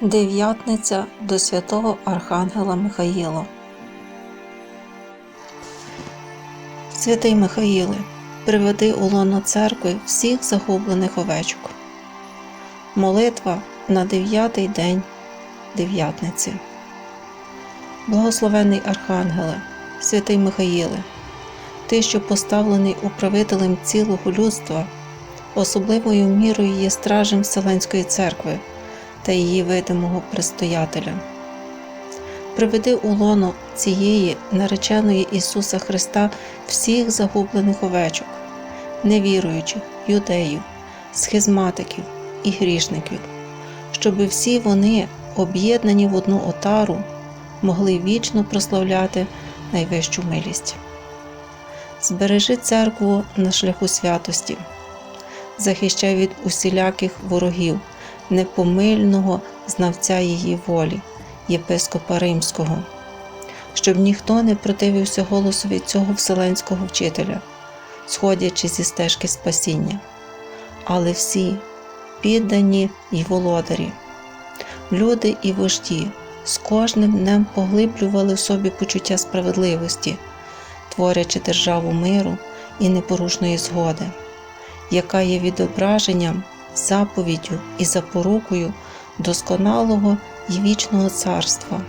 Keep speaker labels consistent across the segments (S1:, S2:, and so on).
S1: Дев'ятниця до святого Архангела Михаїла. Святий Михаїле, приведи у лоно церкви всіх загублених овечок. Молитва на дев'ятий день дев'ятниці. Благословений Архангеле, святий Михаїле, ти, що поставлений управителем цілого людства, особливою мірою є стражем Вселенської церкви та її видимого предстоятеля. Приведи у лоно цієї нареченої Ісуса Христа всіх загублених овечок, невіруючих, юдеїв, схизматиків і грішників, щоби всі вони, об'єднані в одну отару, могли вічно прославляти найвищу милість. Збережи церкву на шляху святості, захищай від усіляких ворогів непомильного знавця її волі, єпископа Римського, щоб ніхто не противився голосові цього вселенського вчителя, сходячи зі стежки спасіння, але всі піддані й володарі, люди і вожді з кожним днем поглиблювали в собі почуття справедливості, творячи державу миру і непорушної згоди, яка є відображенням заповіддю і запорукою досконалого і вічного царства,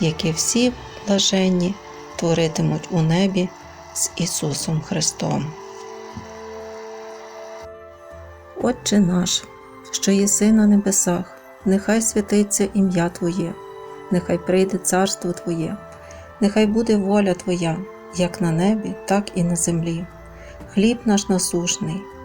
S1: яке всі блаженні творитимуть у небі з Ісусом Христом. Отче наш, що єси на небесах, нехай святиться ім'я Твоє, нехай прийде царство Твоє, нехай буде воля Твоя, як на небі, так і на землі. Хліб наш насушний,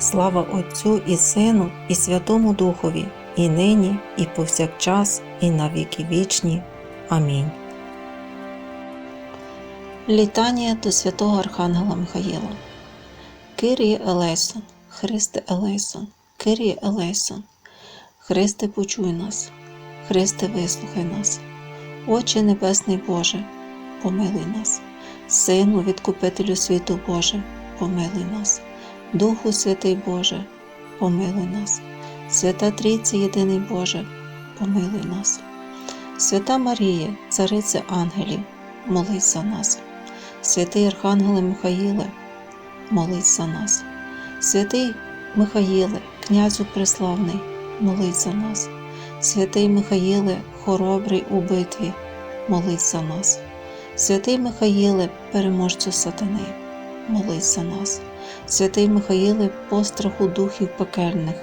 S1: Слава Отцю і Сину, і Святому Духові, і нині, і повсякчас, і на віки вічні. Амінь. Літання до святого Архангела Михаїла. Киріє Елейсон, Христе Елейсон, Киріє Елейсон, Христе, почуй нас, Христе, вислухай нас, Отче Небесний Боже, помилуй нас, Сину, Відкупителю світу Боже, помилуй нас, Духу Святий Боже, помилуй нас, Свята Трійці Єдиний Боже, помилуй нас, Свята Марія, Цариця Ангелів, молись за нас. Святий Архангеле Михаїле, молись за нас. Святий Михаїле, князю Преславний, молись за нас. Святий Михаїле, хоробрий у битві, молись за нас. Святий Михаїле, переможцю сатани, молись за нас. Святий Михаїле, постраху духів пекельних,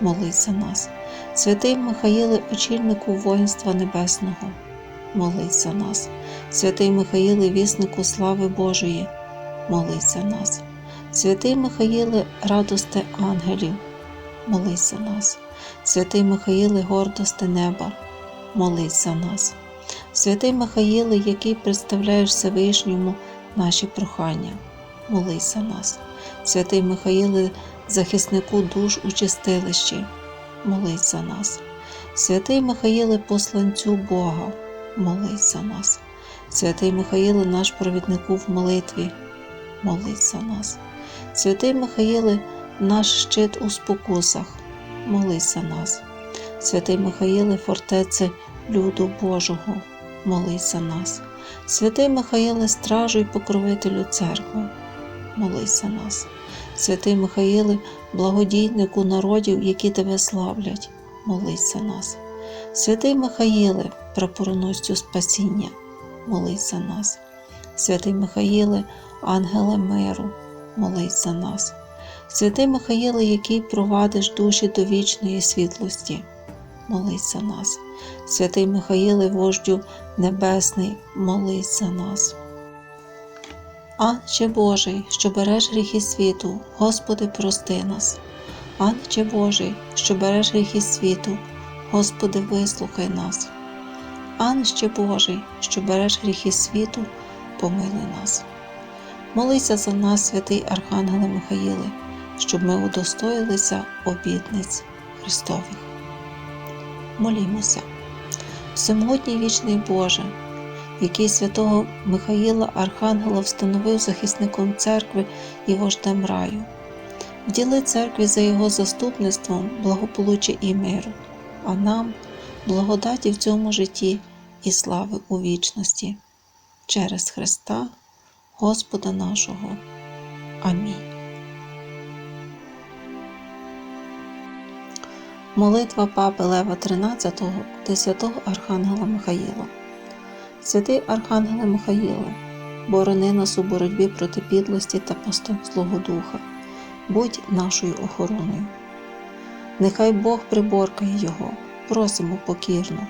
S1: молись за нас. Святий Михаїле, очільнику воїнства небесного, молись за нас. Святий Михаїле, віснику слави Божої, молись за нас. Святий Михаїле, радосте ангелів, молись за нас. Святий Михаїле, гордости неба, молись за нас. Святий Михаїле, який представляєш Всевишньому наші прохання, молись за нас. Святий Михаїле, захиснику душ у чистилищі, молись за нас. Святий Михаїле, посланцю Бога, молись за нас. Святий Михаїле, наш провіднику в молитві, молись за нас. Святий Михаїле, наш щит у спокусах, молись за нас. Святий Михаїле, фортеце люду Божого, молись за нас. Святий Михаїле, стражу й покровителю церкви, молись за нас. Святий Михаїле, благодійнику народів, які тебе славлять, молись нас. Святий Михаїле, прапороносцю спасіння, молись за нас. Святий Михаїле, ангеле миру, молись за нас. Святий Михаїле, який провадиш душі до вічної світлості, молись нас. Святий Михаїле, вождю Небесний, молись за нас. Анче Божий, що береш гріхи світу, Господи, прости нас. Анче Божий, що береш гріхи світу, Господи, вислухай нас. Анче Божий, що береш гріхи світу, помилуй нас. Молися за нас, святий Архангеле Михаїле, щоб ми удостоїлися обітниць Христових. Молімося. Всемогутній вічний Боже, який святого Михаїла Архангела встановив захисником церкви і вождем раю. Вділи церкві за його заступництвом благополуччя і миру, а нам благодаті в цьому житті і слави у вічності. Через Христа, Господа нашого. Амінь. Молитва Папи Лева XIII до святого Архангела Михаїла. Святий Архангеле Михаїле, борони нас у боротьбі проти підлості та поступ Злого Духа, будь нашою охороною. Нехай Бог приборкає його, просимо покірно.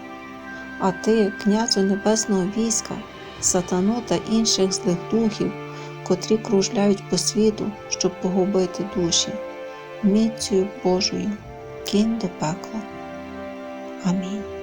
S1: А ти, князю небесного війська, сатану та інших злих духів, котрі кружляють по світу, щоб погубити душі, міцю Божою кинь до пекла. Амінь.